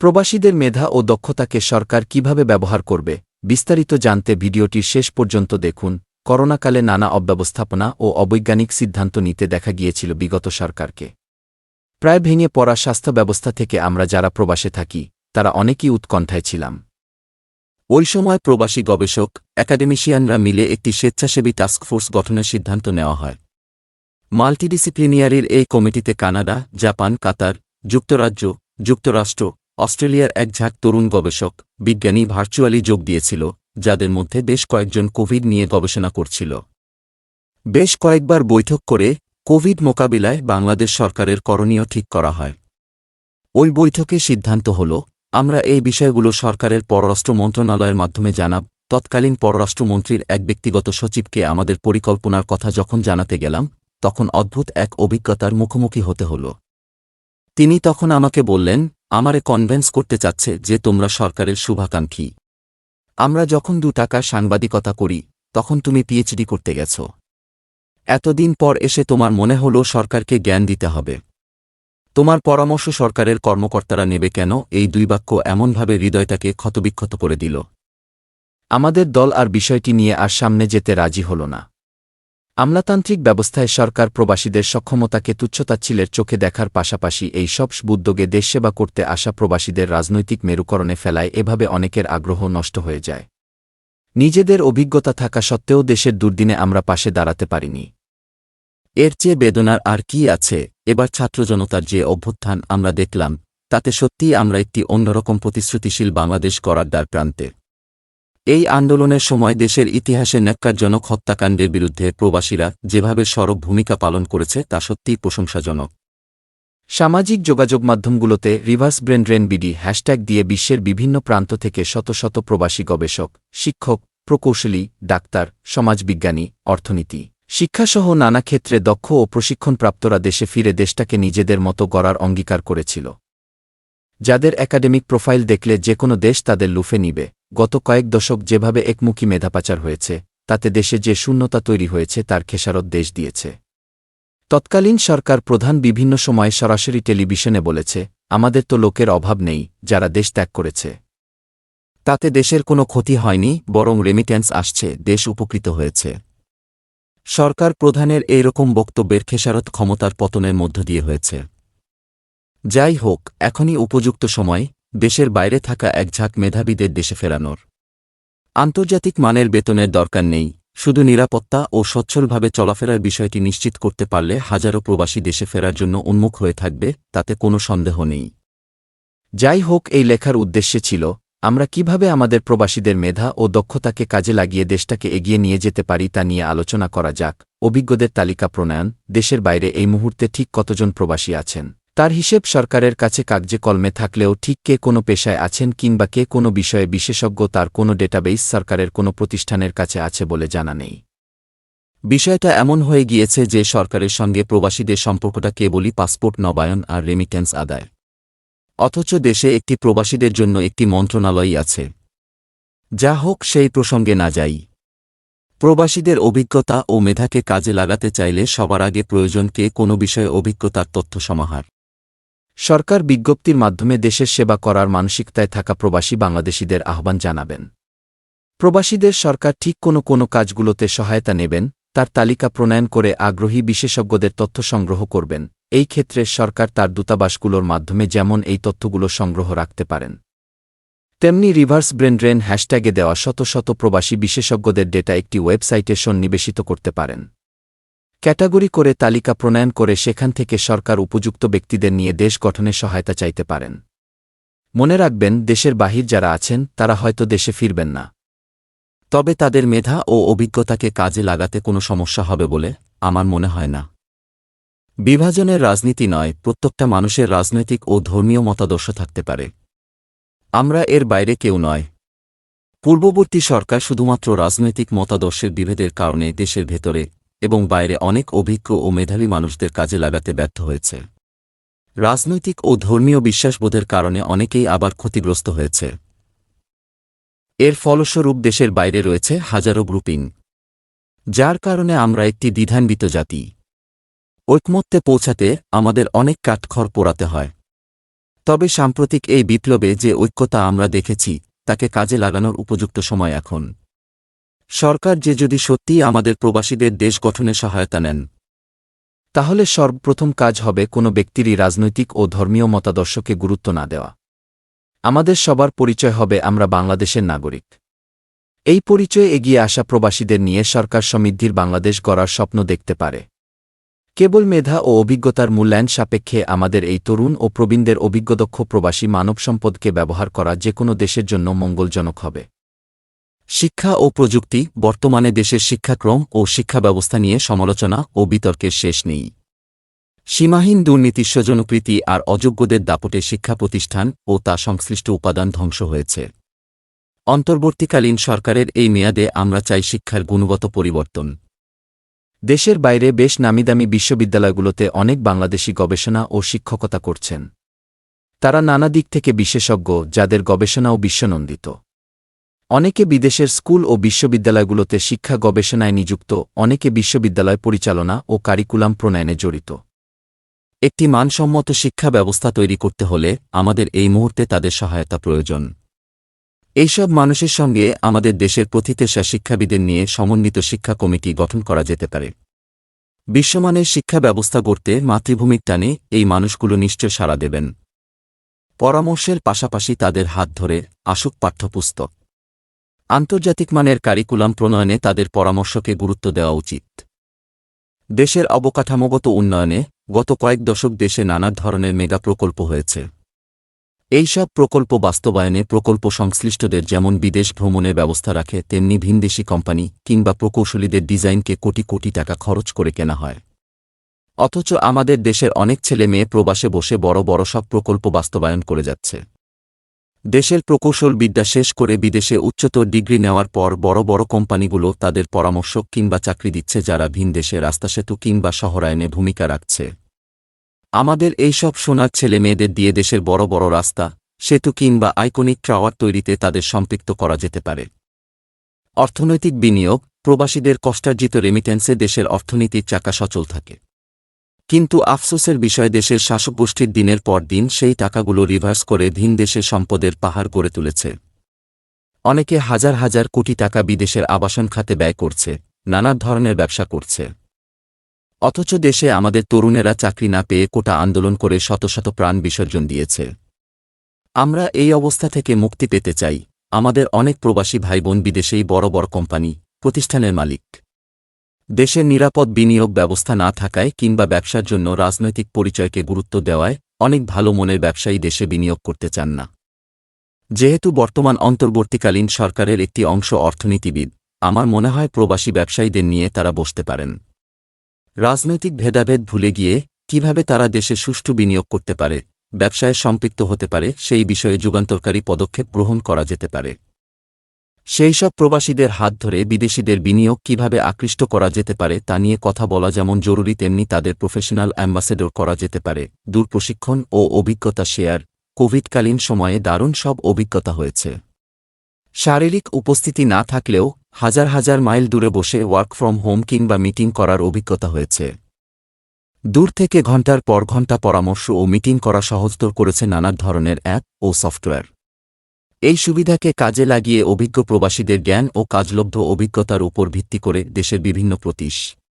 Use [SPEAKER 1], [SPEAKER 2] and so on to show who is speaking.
[SPEAKER 1] প্রবাসীদের মেধা ও দক্ষতাকে সরকার কীভাবে ব্যবহার করবে, বিস্তারিত জানতে ভিডিওটির শেষ পর্যন্ত দেখুন। করোনাকালে নানা অব্যবস্থাপনা ও অবৈজ্ঞানিক সিদ্ধান্ত নিতে দেখা গিয়েছিল বিগত সরকারকে। প্রায় ভেঙে পড়া স্বাস্থ্য ব্যবস্থা থেকে আমরা যারা প্রবাসে থাকি, তারা অনেকেই উৎকণ্ঠায় ছিলাম।
[SPEAKER 2] ওই সময় প্রবাসী গবেষক একাডেমিশিয়ানরা মিলে একটি স্বেচ্ছাসেবী টাস্কফোর্স গঠনের সিদ্ধান্ত নেওয়া হয়। মাল্টিডিসিপ্লিনিয়ারির এই কমিটিতে কানাডা, জাপান, কাতার, যুক্তরাজ্য, যুক্তরাষ্ট্র অস্ট্রেলিয়ার এক ঝাঁক তরুণ গবেষক, বিজ্ঞানী ভার্চুয়ালি যোগ দিয়েছিল, যাদের মধ্যে বেশ কয়েকজন কোভিড নিয়ে গবেষণা করছিল। বেশ কয়েকবার বৈঠক করে, কোভিড মোকাবিলায় বাংলাদেশ সরকারের করণীয় ঠিক করা হয়। ওই বৈঠকে সিদ্ধান্ত হল, আমরা এই বিষয়গুলো সরকারের পররাষ্ট্র মন্ত্রণালয়ের মাধ্যমে জানাব, তৎকালীন পররাষ্ট্রমন্ত্রীর এক ব্যক্তিগত সচিবকে আমাদের পরিকল্পনার কথা যখন জানাতে গেলাম, তখন অদ্ভুত এক অভিজ্ঞতার মুখোমুখি হতে হল। তিনি তখন আমাকে বললেন, আমারে কনভেন্স করতে চাচ্ছে যে তোমরা সরকারের শুভাকাঙ্ক্ষী। আমরা যখন দু টাকা সাংবাদিকতা করি, তখন তুমি পিএইচডি করতে গেছ। এতদিন পর এসে তোমার মনে হল সরকারকে জ্ঞান দিতে হবে। তোমার পরামর্শ সরকারের কর্মকর্তারা নেবে কেন? এই দুই বাক্য এমনভাবে হৃদয়টাকে ক্ষতবিক্ষত করে দিল।
[SPEAKER 1] আমাদের দল আর বিষয়টি নিয়ে আর সামনে যেতে রাজি হল না। আমলাতান্ত্রিক ব্যবস্থায় সরকার প্রবাসীদের সক্ষমতাকে তুচ্ছতাচ্ছিলের চোখে দেখার পাশাপাশি এই সব উদ্যোগে দেশসেবা করতে আসা প্রবাসীদের রাজনৈতিক মেরুকরণে ফেলায় এভাবে অনেকের আগ্রহ নষ্ট হয়ে যায়। নিজেদের অভিজ্ঞতা থাকা সত্ত্বেও দেশের দুর্দিনে আমরা পাশে দাঁড়াতে পারিনি।
[SPEAKER 2] এর চেয়ে বেদনার আর কি আছে? এবার ছাত্রজনতার যে অভ্যুত্থান আমরা দেখলাম, তাতে সত্যিই আমরা একটি অন্যরকম প্রতিশ্রুতিশীল বাংলাদেশ করার দ্বার প্রান্তে। এই আন্দোলনের সময় দেশের ইতিহাসে ন্যাক্কারজনক হত্যাকাণ্ডের বিরুদ্ধে প্রবাসীরা যেভাবে সরব ভূমিকা পালন করেছে তা সত্যিই প্রশংসাজনক।
[SPEAKER 1] সামাজিক যোগাযোগ মাধ্যমগুলোতে reverse brain drain BD hashtag দিয়ে বিশ্বের বিভিন্ন প্রান্ত থেকে শত শত প্রবাসী গবেষক, শিক্ষক, প্রকৌশলী, ডাক্তার, সমাজবিজ্ঞানী, অর্থনীতি, শিক্ষাসহ নানা ক্ষেত্রে দক্ষ ও প্রশিক্ষণপ্রাপ্তরা দেশে ফিরে দেশটাকে নিজেদের মতো গড়ার অঙ্গীকার করেছিল। যাদের একাডেমিক প্রোফাইল দেখলে যে কোনো দেশ তাদের লুফে নিবে। গত কয়েক দশক যেভাবে একমুখী মেধাপাচার হয়েছে, তাতে দেশে যে শূন্যতা তৈরি হয়েছে তার খেসারত দেশ দিয়েছে। তৎকালীন সরকার প্রধান বিভিন্ন সময়ে সরাসরি টেলিভিশনে বলেছে, আমাদের তো লোকের অভাব নেই, যারা দেশ ত্যাগ করেছে।
[SPEAKER 2] তাতে দেশের কোনো ক্ষতি হয়নি, বরং রেমিট্যান্স আসছে, দেশ উপকৃত হয়েছে। সরকার প্রধানের এইরকম বক্তব্যের খেসারত ক্ষমতার পতনের মধ্য দিয়ে হয়েছে। যাই হোক, এখনই উপযুক্ত সময় দেশের বাইরে থাকা এক ঝাঁক মেধাবীদের দেশে ফেরানোর। আন্তর্জাতিক মানের বেতনের দরকার নেই, শুধু নিরাপত্তা ও সচ্ছলভাবে চলাফেরার বিষয়টি নিশ্চিত করতে পারলে হাজারো প্রবাসী দেশে ফেরার জন্য উন্মুখ হয়ে থাকবে, তাতে কোনো সন্দেহ নেই।
[SPEAKER 1] যাই হোক, এই লেখার উদ্দেশ্যে ছিল, আমরা কীভাবে আমাদের প্রবাসীদের মেধা ও দক্ষতাকে কাজে লাগিয়ে দেশটাকে এগিয়ে নিয়ে যেতে পারি তা নিয়ে আলোচনা করা যাক। অভিজ্ঞদের তালিকা প্রণয়ন, দেশের বাইরে এই মুহূর্তে ঠিক কতজন প্রবাসী আছেন? তার হিসেব সরকারের কাছে কাগজে কলমে থাকলেও ঠিক কে কোনো পেশায় আছেন কিংবা কে কোনো বিষয়ে বিশেষজ্ঞ তার কোনো ডেটাবেইস সরকারের কোনো প্রতিষ্ঠানের কাছে আছে বলে জানা নেই।
[SPEAKER 2] বিষয়টা এমন হয়ে গিয়েছে যে সরকারের সঙ্গে প্রবাসীদের সম্পর্কটা কেবলই পাসপোর্ট, নবায়ন আর রেমিটেন্স আদায়। অথচ দেশে একটি প্রবাসীদের জন্য একটি মন্ত্রণালয়ই আছে। যা হোক সেই প্রসঙ্গে না যাই। প্রবাসীদের অভিজ্ঞতা ও মেধাকে কাজে লাগাতে চাইলে সবার আগে প্রয়োজনকে কোনো বিষয়ে অভিজ্ঞতার তথ্য সমাহার।
[SPEAKER 1] সরকার বিজ্ঞপ্তির মাধ্যমে দেশের সেবা করার মানসিকতায় থাকা প্রবাসী বাংলাদেশিদের আহ্বান জানাবেন। প্রবাসীদের সরকার ঠিক কোনো কোনো কাজগুলোতে সহায়তা নেবেন, তার তালিকা প্রণয়ন করে আগ্রহী বিশেষজ্ঞদের তথ্য সংগ্রহ করবেন। এই ক্ষেত্রে সরকার তার দূতাবাসগুলোর মাধ্যমে যেমন এই তথ্যগুলো সংগ্রহ রাখতে পারেন। তেমনি রিভার্স ব্রেন ড্রেন হ্যাশট্যাগে দেওয়া শত শত প্রবাসী বিশেষজ্ঞদের ডেটা একটি ওয়েবসাইটে সন্নিবেশিত করতে পারেন। ক্যাটাগরি করে তালিকা প্রণয়ন করে সেখান থেকে সরকার উপযুক্ত ব্যক্তিদের নিয়ে দেশ গঠনে সহায়তা চাইতে পারেন। মনে রাখবেন, দেশের বাহির যারা আছেন, তারা হয়তো দেশে ফিরবেন না।
[SPEAKER 2] তবে তাদের মেধা ও অভিজ্ঞতাকে কাজে লাগাতে কোনো সমস্যা হবে বলে আমার মনে হয় না। বিভাজনের রাজনীতি নয়, প্রত্যেকটা মানুষের রাজনৈতিক ও ধর্মীয় মতাদর্শ থাকতে পারে। আমরা এর বাইরে কেউ নয়। পূর্ববর্তী সরকার শুধুমাত্র রাজনৈতিক মতাদর্শের বিভেদের কারণে দেশের ভেতরে এবং বাইরে অনেক অভিজ্ঞ ও মেধাবী মানুষদের কাজে লাগাতে ব্যর্থ হয়েছে। রাজনৈতিক ও ধর্মীয় বিশ্বাসবোধের কারণে অনেকেই আবার ক্ষতিগ্রস্ত হয়েছে। এর ফলস্বরূপ দেশের বাইরে রয়েছে হাজারো গ্রুপিং। যার কারণে আমরা একটি দ্বিধান্বিত জাতি। ঐকমত্যে পৌঁছাতে আমাদের অনেক কাঠখড় পোড়াতে হয়। তবে সাম্প্রতিক এই বিপ্লবে যে ঐক্যতা আমরা দেখেছি, তাকে কাজে লাগানোর উপযুক্ত সময় এখন। সরকার যে যদি সত্যিই আমাদের প্রবাসীদের দেশ গঠনে সহায়তা নেন,
[SPEAKER 1] তাহলে সর্বপ্রথম কাজ হবে কোনো ব্যক্তিরই রাজনৈতিক ও ধর্মীয় মতাদর্শকে গুরুত্ব না দেওয়া। আমাদের সবার পরিচয় হবে আমরা বাংলাদেশের নাগরিক। এই পরিচয়ে এগিয়ে আসা প্রবাসীদের নিয়ে সরকার সমৃদ্ধির বাংলাদেশ গড়ার স্বপ্ন দেখতে পারে। কেবল মেধা ও অভিজ্ঞতার মূল্যায়ন সাপেক্ষে আমাদের এই তরুণ ও প্রবীণদের অভিজ্ঞদক্ষ প্রবাসী মানব সম্পদকে ব্যবহার করা যে কোনো দেশের জন্য মঙ্গলজনক হবে।
[SPEAKER 2] শিক্ষা ও প্রযুক্তি বর্তমানে দেশের শিক্ষাক্রম ও শিক্ষা ব্যবস্থা নিয়ে সমালোচনা ও বিতর্কের শেষ নেই। সীমাহীন দুর্নীতি, স্বজনপ্রীতি আর অযোগ্যদের দাপটে শিক্ষা প্রতিষ্ঠান ও তা সংশ্লিষ্ট উপাদান ধ্বংস হয়েছে। অন্তর্বর্তীকালীন সরকারের এই মেয়াদে আমরা চাই শিক্ষার গুণগত পরিবর্তন।
[SPEAKER 1] দেশের বাইরে বেশ নামিদামি বিশ্ববিদ্যালয়গুলোতে অনেক বাংলাদেশি গবেষণা ও শিক্ষকতা করছেন। তারা নানা দিক থেকে বিশেষজ্ঞ, যাদের গবেষণাও বিশ্বনন্দিত। অনেকে বিদেশের স্কুল ও বিশ্ববিদ্যালয়গুলোতে শিক্ষা গবেষণায় নিযুক্ত, অনেকে বিশ্ববিদ্যালয় পরিচালনা ও কারিকুলাম প্রণয়নে জড়িত।
[SPEAKER 2] একটি মানসম্মত শিক্ষা ব্যবস্থা তৈরি করতে হলে আমাদের এই মুহূর্তে তাদের সহায়তা প্রয়োজন। এইসব মানুষের সঙ্গে আমাদের দেশের প্রথিতেশা শিক্ষাবিদের নিয়ে সমন্বিত শিক্ষা কমিটি গঠন করা যেতে পারে। বিশ্বমানের শিক্ষা ব্যবস্থা গড়তে মাতৃভূমির টানে এই মানুষগুলো নিশ্চয় সাড়া দেবেন। পরামর্শের পাশাপাশি তাদের হাত ধরে আসুক পাঠ্যপুস্তক। আন্তর্জাতিক মানের কারিকুলাম প্রণয়নে তাদের পরামর্শকে গুরুত্ব দেওয়া উচিত। দেশের অবকাঠামোগত উন্নয়নে গত কয়েক দশক দেশে নানা ধরনের মেগা প্রকল্প হয়েছে। এইসব প্রকল্প বাস্তবায়নে প্রকল্প সংশ্লিষ্টদের যেমন বিদেশ ভ্রমণের ব্যবস্থা রাখে, তেমনি ভিনদেশি কোম্পানি কিংবা প্রকৌশলীদের ডিজাইনকে কোটি কোটি টাকা খরচ করে কেনা হয়। অথচ আমাদের দেশের অনেক ছেলে মেয়ে প্রবাসে বসে বড় বড় সব প্রকল্প বাস্তবায়ন করে যাচ্ছে। দেশের প্রকৌশল বিদ্যা শেষ করে বিদেশে উচ্চতর ডিগ্রি নেওয়ার পর বড় বড় কোম্পানিগুলো তাদের পরামর্শক কিংবা চাকরি দিচ্ছে যারা ভিন ভিনদেশে রাস্তাসেতু কিংবা শহরায়নে ভূমিকা রাখছে। আমাদের এইসব সোনার ছেলে মেয়েদের দিয়ে দেশের বড় বড় রাস্তা, সেতু কিংবা আইকনিক টাওয়ার তৈরিতে তাদের সম্পৃক্ত করা যেতে পারে। অর্থনৈতিক বিনিয়োগ, প্রবাসীদের কষ্টার্জিত রেমিটেন্সে দেশের অর্থনীতির চাকা সচল থাকে। কিন্তু আফসোসের বিষয় দেশের শাসকগোষ্ঠীর দিনের পর দিন সেই টাকাগুলো রিভার্স করে ভিন দেশে সম্পদের পাহাড় গড়ে তুলেছে। অনেকে হাজার হাজার কোটি টাকা বিদেশের আবাসন খাতে ব্যয় করছে, নানা ধরনের ব্যবসা করছে। অথচ দেশে আমাদের তরুণেরা চাকরি না পেয়ে কোটা আন্দোলন করে শত শত প্রাণ বিসর্জন দিয়েছে। আমরা এই অবস্থা থেকে মুক্তি পেতে চাই। আমাদের অনেক প্রবাসী ভাইবোন বিদেশেই বড় বড় কোম্পানি, প্রতিষ্ঠানের মালিক। দেশের নিরাপদ বিনিয়োগ ব্যবস্থা না থাকায় কিংবা ব্যবসার জন্য রাজনৈতিক পরিচয়কে গুরুত্ব দেওয়ায় অনেক ভালো মনের ব্যবসায়ী দেশে বিনিয়োগ করতে চান না। যেহেতু বর্তমান অন্তর্বর্তীকালীন সরকারের একটি অংশ অর্থনীতিবিদ, আমার মনে হয় প্রবাসী ব্যবসায়ীদের নিয়ে তারা বসতে পারেন। রাজনৈতিক ভেদাভেদ ভুলে গিয়ে কীভাবে তারা দেশে সুষ্ঠু বিনিয়োগ করতে পারে, ব্যবসায় সম্পৃক্ত হতে পারে, সেই বিষয়ে যুগান্তরকারী পদক্ষেপ গ্রহণ করা যেতে পারে। সেই সব প্রবাসীদের হাত ধরে বিদেশিদের বিনিয়োগ কীভাবে আকৃষ্ট করা যেতে পারে তা নিয়ে কথা বলা যেমন জরুরি, তেমনি তাদের প্রফেশনাল অ্যাম্বাসেডর করা যেতে পারে। দূর প্রশিক্ষণ ও অভিজ্ঞতা শেয়ার। কোভিডকালীন সময়ে দারুণ সব অভিজ্ঞতা হয়েছে। শারীরিক উপস্থিতি না থাকলেও হাজার হাজার মাইল দূরে বসে ওয়ার্ক ফ্রম হোম কিংবা মিটিং করার অভিজ্ঞতা হয়েছে। দূর থেকে ঘণ্টার পর ঘণ্টা পরামর্শ ও মিটিং করা সহজতর করেছে নানা ধরনের অ্যাপ ও সফটওয়্যার। এই সুবিধাকে কাজে লাগিয়ে অভিজ্ঞ প্রবাসীদের জ্ঞান ও কাজলব্ধ অভিজ্ঞতার উপর ভিত্তি করে দেশের বিভিন্ন প্রতিষ্ঠান